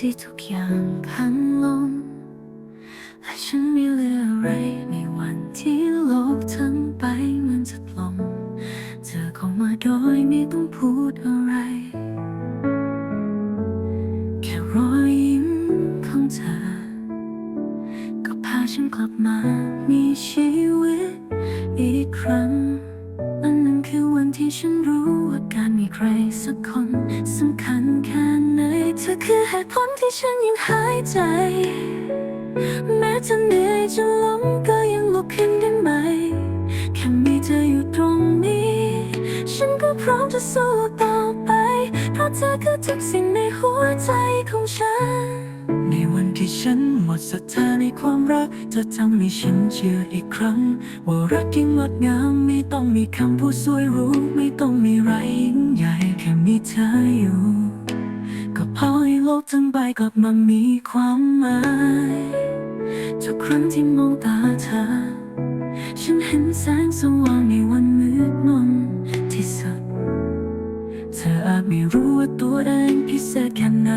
ที่ทุกอย่างพังลงและฉันไม่เหลืออะไรในวันที่โลกทั้งใบมันจะลงเธอเข้ามาโดยไม่ต้องพูดอะไร แค่รอยยิ้มของเธอ ก็พาฉันกลับมามีชีวิตอีกครั้ง คือเหตุผลที่ฉันยังหายใจ แม้จะเหนื่อยจะล้มก็ยังลุกขึ้นได้ไหม แค่มีเธออยู่ตรงนี้ ฉันก็พร้อมจะสู้ต่อไป เพราะเธอคือทุกสิ่งในหัวใจของฉัน ในวันที่ฉันหมดศรัทธาในความรัก เธอทำให้ฉันเชื่ออีกครั้ง ว่ารักที่งดงามไม่ต้องมีคำพูดสวยรู้ ไม่ต้องมีไรยิ่งใหญ่แค่มีเธออยู่ กทั้งใบกลับมามีความหมายทุกครั้งที่มองตาเธอ ฉันเห็นแสงสว่างในวันมืดมนที่สุด เธออาจไม่รู้ว่าตัวเองพิเศษแค่ไหน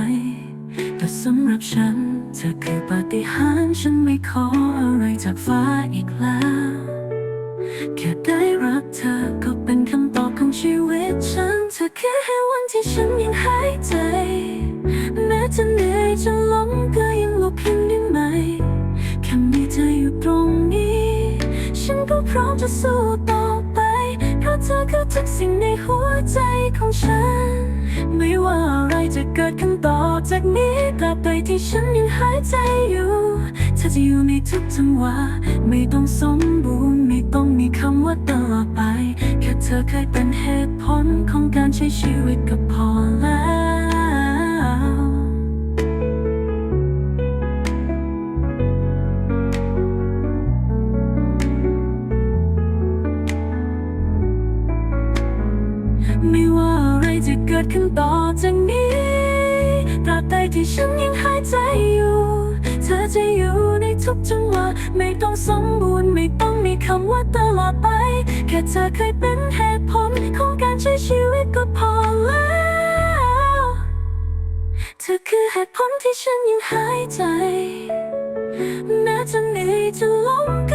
แต่สำหรับฉัน เธอคือปาฏิหาริย์ฉันไม่ขออะไรจากฟ้าอีกแล้ว จะเหนื่อยจะล้มก็ยังลุกขึ้นได้ไหมแค่มีเธออยู่ตรงนี้ ฉันก็พร้อมจะสู้ต่อไป เพราะเธอคือทุกสิ่งในหัวใจของฉัน ไม่ว่าอะไรจะเกิดขึ้นต่อจากนี้ตราบใดที่ฉันยังหายใจอยู่เธอจะอยู่ในทุกจังหวะไม่ต้องสมบูรณ์ไม่ต้องมีคำว่าตลอดไป แค่เธอเคยเป็นเหตุผลของการใช้ชีวิตก็พอแล้ว ว่าอะไรจะเกิดขึ้นต่อจากนี้ตราบใดที่ฉันยังหายใจอยู่ เธอจะอยู่ในทุกจังหวะไม่ต้องสมบูรณ์ไม่ต้องมีคำว่าตลอดไป แค่เธอเคยเป็นเหตุผลของการใช้ชีวิตก็พอแล้ว เธอคือเหตุผลที่ฉันยังหายใจแม้จะเหนื่อยจะล้มก็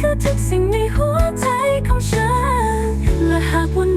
คือทุกสิ่งในหัวใจของฉันและหากวัน